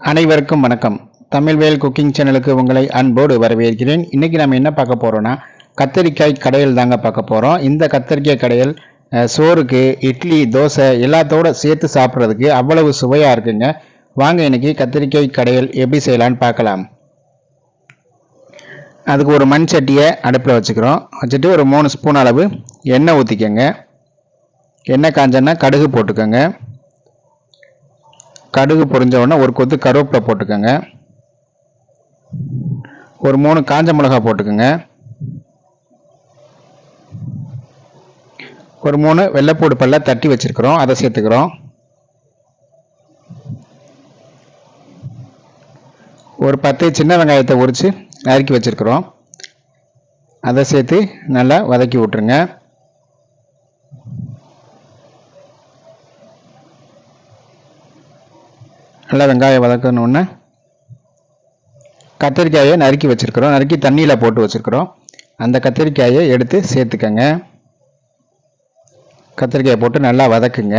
அனைவருக்கும் வணக்கம். தமிழ்வேல் குக்கிங் சேனலுக்கு உங்களை அன்போடு வரவேற்கிறேன். இன்னைக்கு நம்ம என்ன பார்க்க போறோம்னா கத்தரிக்காய் கடையில் தாங்க பார்க்க போறோம். இந்த கத்தரிக்காய் கடையில் சோறுக்கு இட்லி தோசை எல்லாத்தோட சேர்த்து சாப்பிட்றதுக்கு அவ்வளவு சுவையாக இருக்குங்க. வாங்க இன்னைக்கு கத்தரிக்காய் கடையில் எப்படி செய்யலான்னு பார்க்கலாம். அதுக்கு ஒரு மண் சட்டியை அடுப்பில் வச்சுக்கிறோம். வச்சுட்டு ஒரு மூணு ஸ்பூன் அளவு எண்ணெய் ஊற்றிக்கோங்க எண்ணெய் காஞ்சோன்னா கடுகு போட்டுக்கோங்க. கடுகு பொரிஞ்ச உடனே ஒரு கொத்து கருவேப்பிலை போட்டுக்கோங்க. ஒரு மூணு காஞ்ச மிளகாய் போட்டுக்கோங்க. ஒரு மூணு வெள்ளைப்பூடு பல்ல தட்டி வச்சுருக்குறோம். அதை சேர்த்துக்கிறோம். ஒரு பத்து சின்ன வெங்காயத்தை உரித்து நறுக்கி வச்சிருக்கிறோம். அதை சேர்த்து நல்லா வதக்கி விட்டுருங்க. நல்லா வெங்காயம் வதக்கணுன்னு கத்திரிக்காயை நறுக்கி வச்சுருக்கிறோம். நறுக்கி தண்ணியில் போட்டு வச்சுருக்கிறோம். அந்த கத்திரிக்காயை எடுத்து சேர்த்துக்கங்க. கத்திரிக்காயை போட்டு நல்லா வதக்குங்க.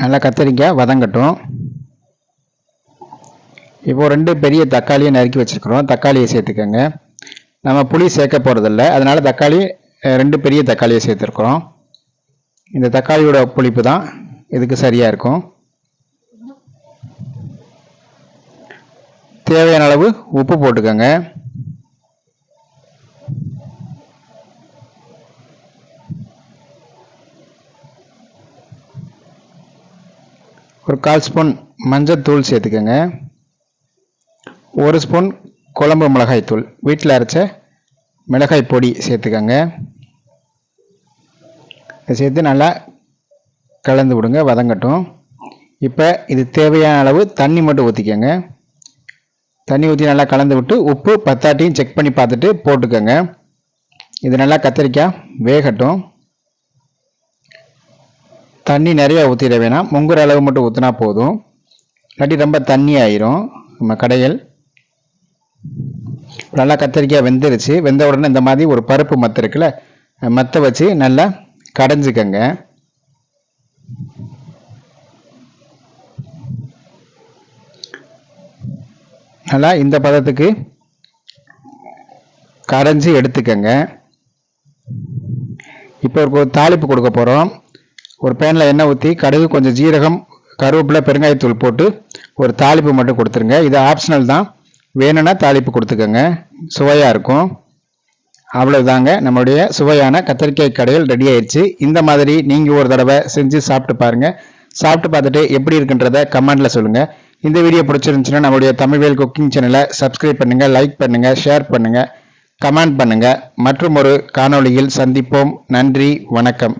நல்லா கத்திரிக்காய் வதங்கட்டும். இப்போது ரெண்டு பெரிய தக்காளியை நறுக்கி வச்சுருக்குறோம். தக்காளியை சேர்த்துக்கங்க. நம்ம புளி சேர்க்க போகிறதில்ல அதனால் தக்காளி ரெண்டு பெரிய தக்காளியை சேர்த்துருக்குறோம். இந்த தக்காளியோட புளிப்பு தான் இதுக்கு சரியாக இருக்கும். தேவையான அளவு உப்பு போட்டுக்கோங்க. ஒரு கால் ஸ்பூன் மஞ்சள் சேர்த்துக்கோங்க. ஒரு ஸ்பூன் குழம்பு மிளகாய் தூள். வீட்டில் அரைச்ச மிளகாய் பொடி சேர்த்துக்கோங்க. சேர்த்து நல்லா கலந்து விடுங்க வதங்கட்டும். இப்போ இது தேவையான அளவு தண்ணி மட்டும் ஊற்றிக்கோங்க தண்ணி ஊற்றி நல்லா கலந்து விட்டு உப்பு பத்தாட்டியும் செக் பண்ணி பார்த்துட்டு போட்டுக்கோங்க. இது நல்லா கத்திரிக்காய் வேகட்டும். தண்ணி நிறையா ஊற்றிட வேணாம். முங்குற அளவு மட்டும் ஊற்றினா போதும். இல்லாட்டி ரொம்ப தண்ணி ஆயிரும் நம்ம கடையில். நல்லா கத்திரிக்காய் வெந்துருச்சு. வெந்த உடனே இந்த மாதிரி ஒரு பருப்பு மத்து இருக்குல்ல மற்ற வச்சு நல்லா கடைஞ்சிக்கங்க. நல்லா இந்த பதத்துக்கு கரைஞ்சி எடுத்துக்கங்க. இப்போ ஒரு தாளிப்பு கொடுக்க போகிறோம் ஒரு பேனில் எண்ணெய் ஊற்றி கடுகு கொஞ்சம் ஜீரகம் கருவேப்பிலை பெருங்காயத்தூள் போட்டு ஒரு தாளிப்பு மட்டும் கொடுத்துருங்க. இது ஆப்ஷனல் தான். வேணும்னா தாளிப்பு கொடுத்துக்கோங்க. சுவையாக இருக்கும். அவ்வளவுதாங்க. நம்மளுடைய சுவையான கத்திரிக்காய் கடையில் ரெடி ஆயிடுச்சு இந்த மாதிரி நீங்கள் ஒரு தடவை செஞ்சு சாப்பிட்டு பாருங்கள் சாப்பிட்டு பார்த்துட்டு எப்படி இருக்குன்றத கமெண்டில் சொல்லுங்கள் இந்த வீடியோ பிடிச்சிருந்துச்சுன்னா நம்மளுடைய தமிழ்வேல் குக்கிங் சேனலை சப்ஸ்கிரைப் பண்ணுங்கள் லைக் பண்ணுங்கள் ஷேர் பண்ணுங்கள் கமெண்ட் பண்ணுங்கள் மற்றும் ஒரு காணொளியில் சந்திப்போம். நன்றி வணக்கம்.